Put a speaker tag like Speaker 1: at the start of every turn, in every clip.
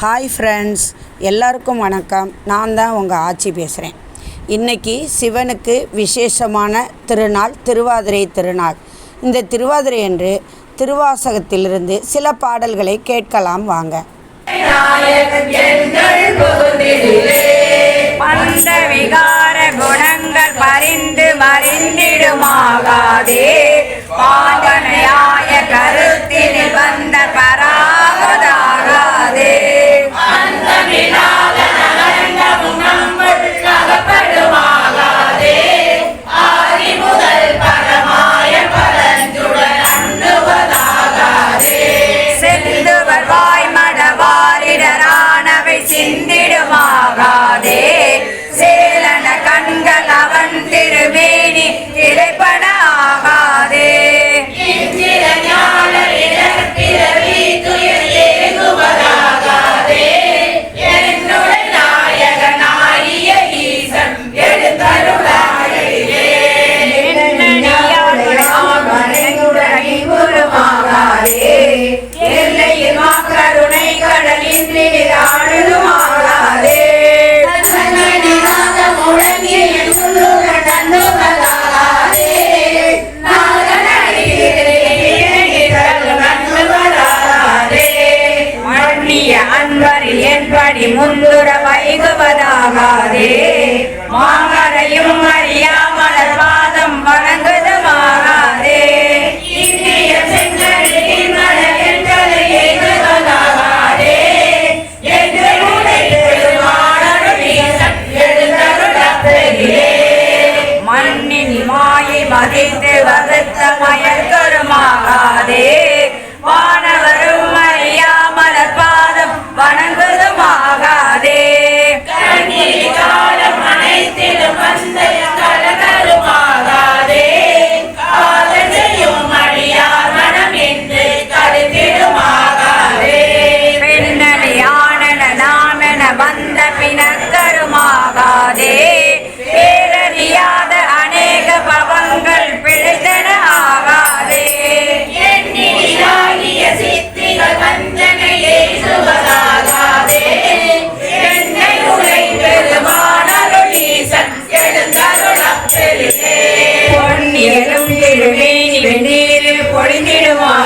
Speaker 1: Hi friends எல்லாருக்கும் வணக்கம். நான் தான் உங்கள் ஆட்சி பேசுகிறேன் இன்றைக்கி சிவனுக்கு விசேஷமான திருநாள் திருவாதிரை திருநாள். இந்த திருவாதிரை என்று திருவாசகத்திலிருந்து சில பாடல்களை கேட்கலாம் வாங்க.
Speaker 2: விகார குணங்கள் பறிந்து மறிந்திடுமாகாதே. பாவனையாய கரு மந்துர வைகுவதாகாதே மாமரையும் அறியா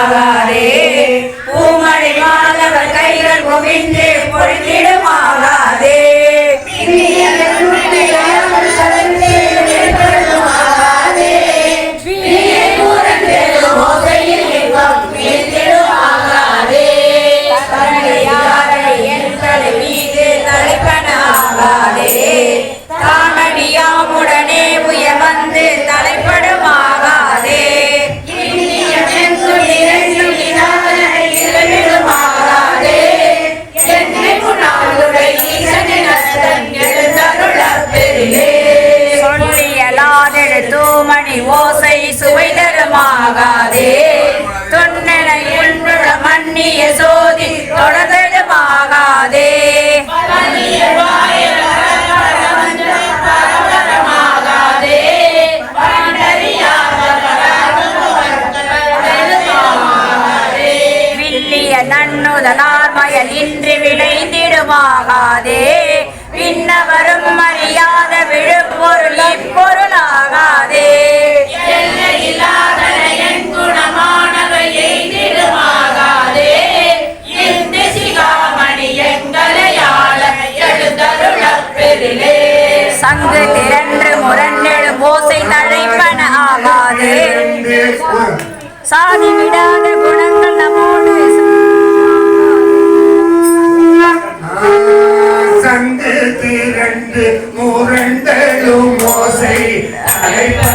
Speaker 2: ஆகாதே. பூமழை மாதவர் கைகள் குவிந்து பொழுதிடும் ஆகாதே
Speaker 3: say, I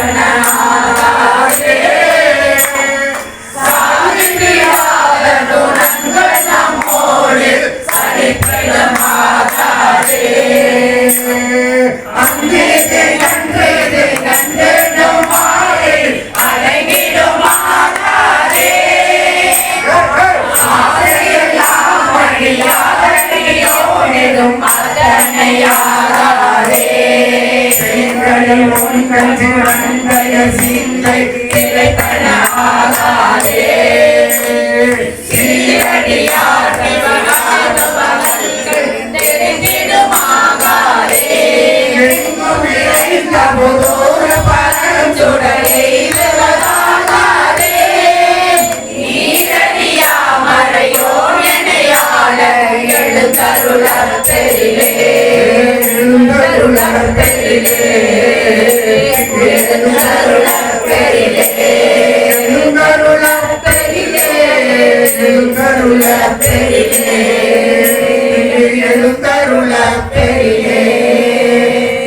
Speaker 3: பெரியே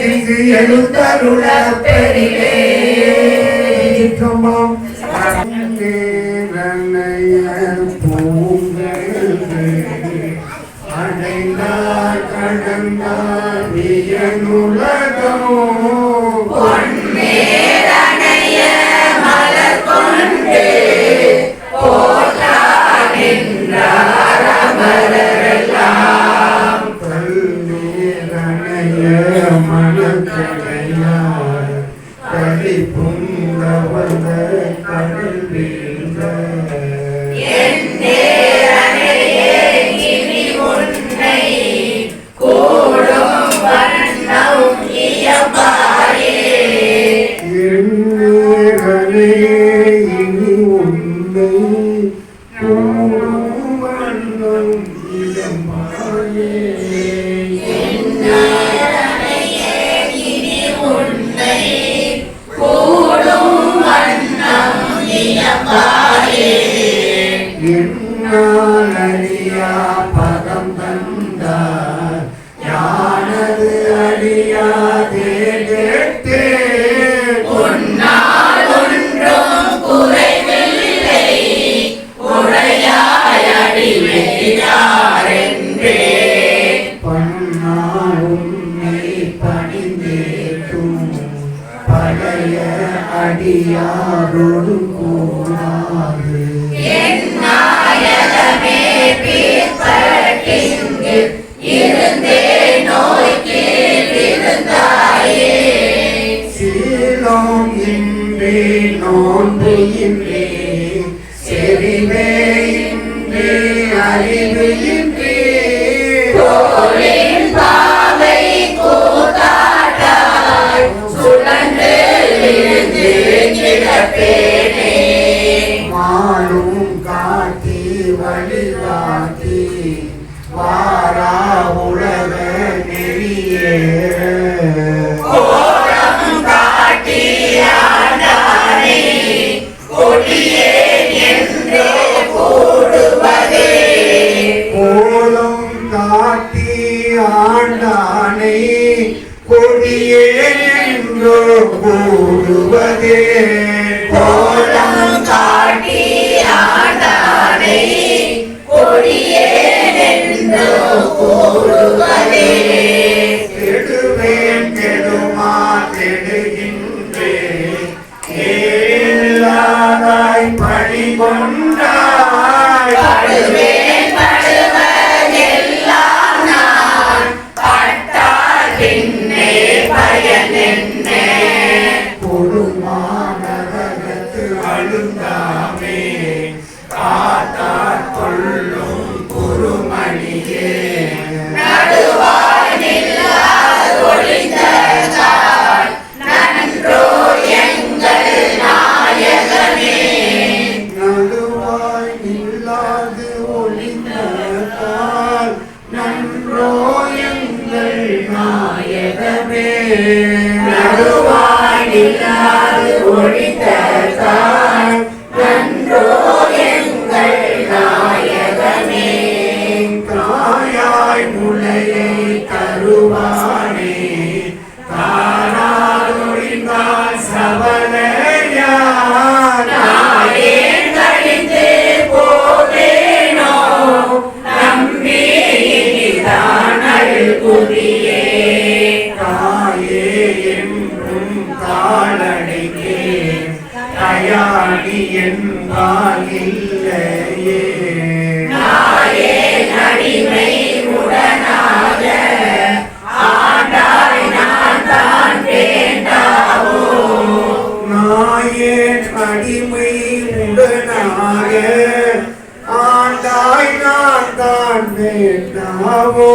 Speaker 3: இங்கு எழுந்தருள பெரியே சிற்றம்பலம் அடைந்தார் கடந்தார் அடியாரோடு கூடாது சீலம் இன்றே நோன்பு இன்றே கெடுகின்றேன் பழி கொண்டாய் கொடுமானகத்து அழுந்தாமே காத்தார் கொள்ளும் குருமணியே. என்பால் இல்லையே. நாயே நடிமை உடனாக ஆண்டாய் நான் தான் வேண்டாவோ? நாயேன் அடிமை உடனாக ஆண்டாய் நான் தான் வேண்டாவோ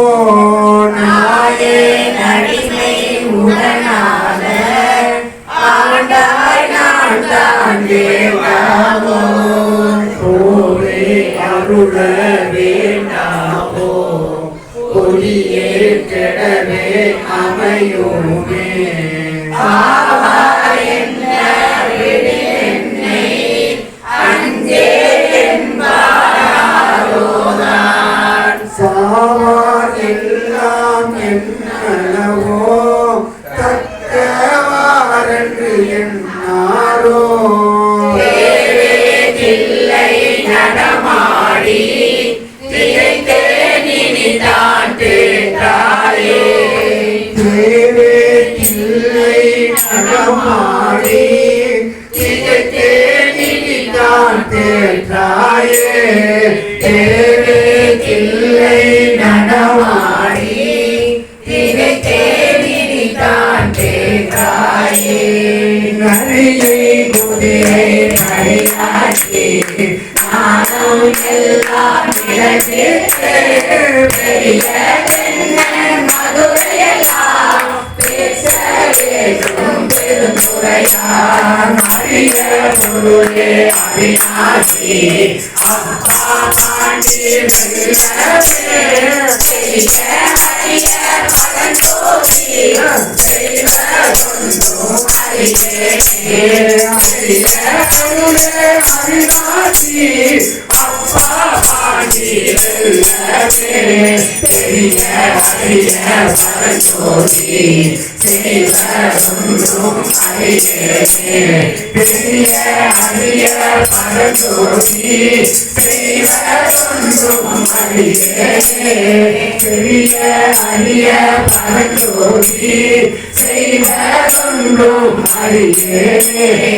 Speaker 3: அடிமை உடனாக ஆண்டாய் நான் தான் அருள வேண்டாவோ கொடியே கெடவே அமையோமே இனிதான் தேற்றாயே தேவே இல்லை நடமாடி. திகைத்தேன் இனிதான் தேற்றாயே தேவே இல்லை நடமாடி. திகைத்தேன் இனிதான் தேற்றாயே நரியை குதிரை நரியாட்சி நானும் எல்லாம் நிலைத்திட்டு பெரிய மதுரையெல்லாம் பேச வேண்டும் பொருளே அவிநாசி அப்பா பெரிய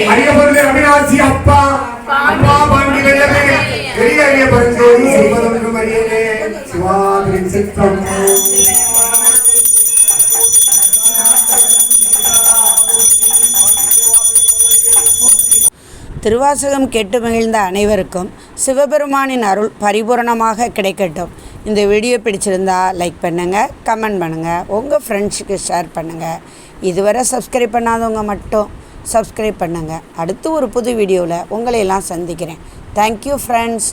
Speaker 3: அரிய பொருளை அவிநாசி அப்பா. பெரிய அரிய
Speaker 4: சித்தம்
Speaker 1: திருவாசகம் கேட்டு மகிழ்ந்த அனைவருக்கும் சிவபெருமானின் அருள் பரிபூரணமாக கிடைக்கட்டும். இந்த வீடியோ பிடிச்சிருந்தா லைக் பண்ணுங்கள் கமெண்ட் பண்ணுங்கள் உங்கள் ஃப்ரெண்ட்ஸுக்கு ஷேர் பண்ணுங்கள் இதுவரை சப்ஸ்கிரைப் பண்ணாதவங்க மட்டும் சப்ஸ்கிரைப் பண்ணுங்கள் அடுத்து ஒரு புது வீடியோவில் உங்களையெல்லாம் சந்திக்கிறேன். Thank you friends